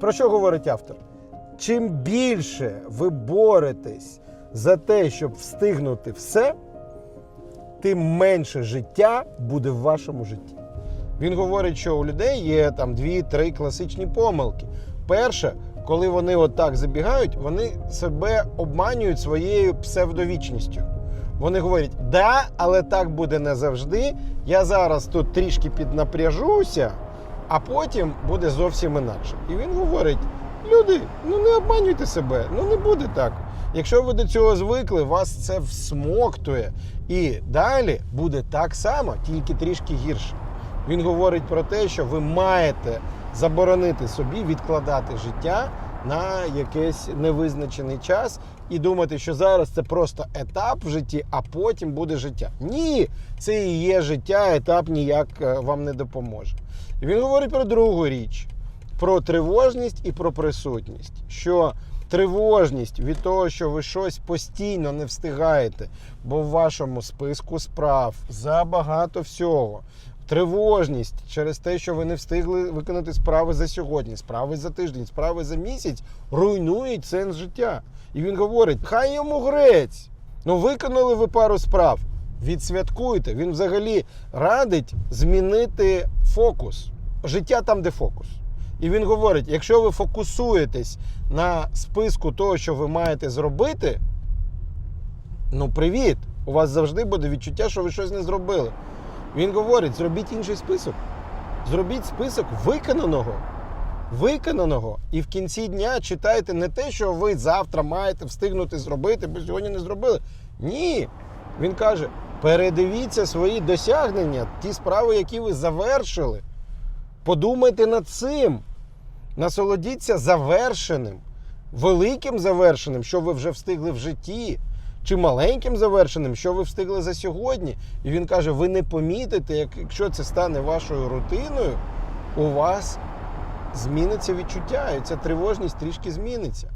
Про що говорить автор? Чим більше ви боретесь за те, щоб встигнути все, тим менше життя буде в вашому житті. Він говорить, що у людей є там дві-три класичні помилки. Перше, коли вони отак забігають, вони себе обманюють своєю псевдовічністю. Вони говорять, да, але так буде не завжди. Я зараз тут трішки піднапряжуся, а потім буде зовсім інакше. І він говорить: люди, ну не обманюйте себе, ну не буде так. Якщо ви до цього звикли, вас це всмоктує. І далі буде так само, тільки трішки гірше. Він говорить про те, що ви маєте заборонити собі відкладати життя на якийсь невизначений час і думати, що зараз це просто етап в житті, а потім буде життя. Ні, це і є життя, етап ніяк е, вам не допоможе. Він говорить про другу річ: про тривожність і про присутність. Що тривожність від того, що ви щось постійно не встигаєте, бо в вашому списку справ забагато всього. Тривожність через те, що ви не встигли виконати справи за сьогодні, справи за тиждень, справи за місяць, руйнують сенс життя. І він говорить: хай йому грець. Ну, виконали ви пару справ. Відсвяткуйте. Він взагалі радить змінити фокус. Життя там, де фокус. І він говорить: якщо ви фокусуєтесь на списку того, що ви маєте зробити, ну привіт! У вас завжди буде відчуття, що ви щось не зробили. Він говорить: зробіть інший список. Зробіть список виконаного. Виконаного. І в кінці дня читайте не те, що ви завтра маєте встигнути зробити, бо сьогодні не зробили. Ні. Він каже: передивіться свої досягнення, ті справи, які ви завершили. Подумайте над цим. Насолодіться завершеним, великим завершеним, що ви вже встигли в житті, чи маленьким завершеним, що ви встигли за сьогодні. І він каже: ви не помітите, якщо це стане вашою рутиною, у вас зміниться відчуття, і ця тривожність трішки зміниться.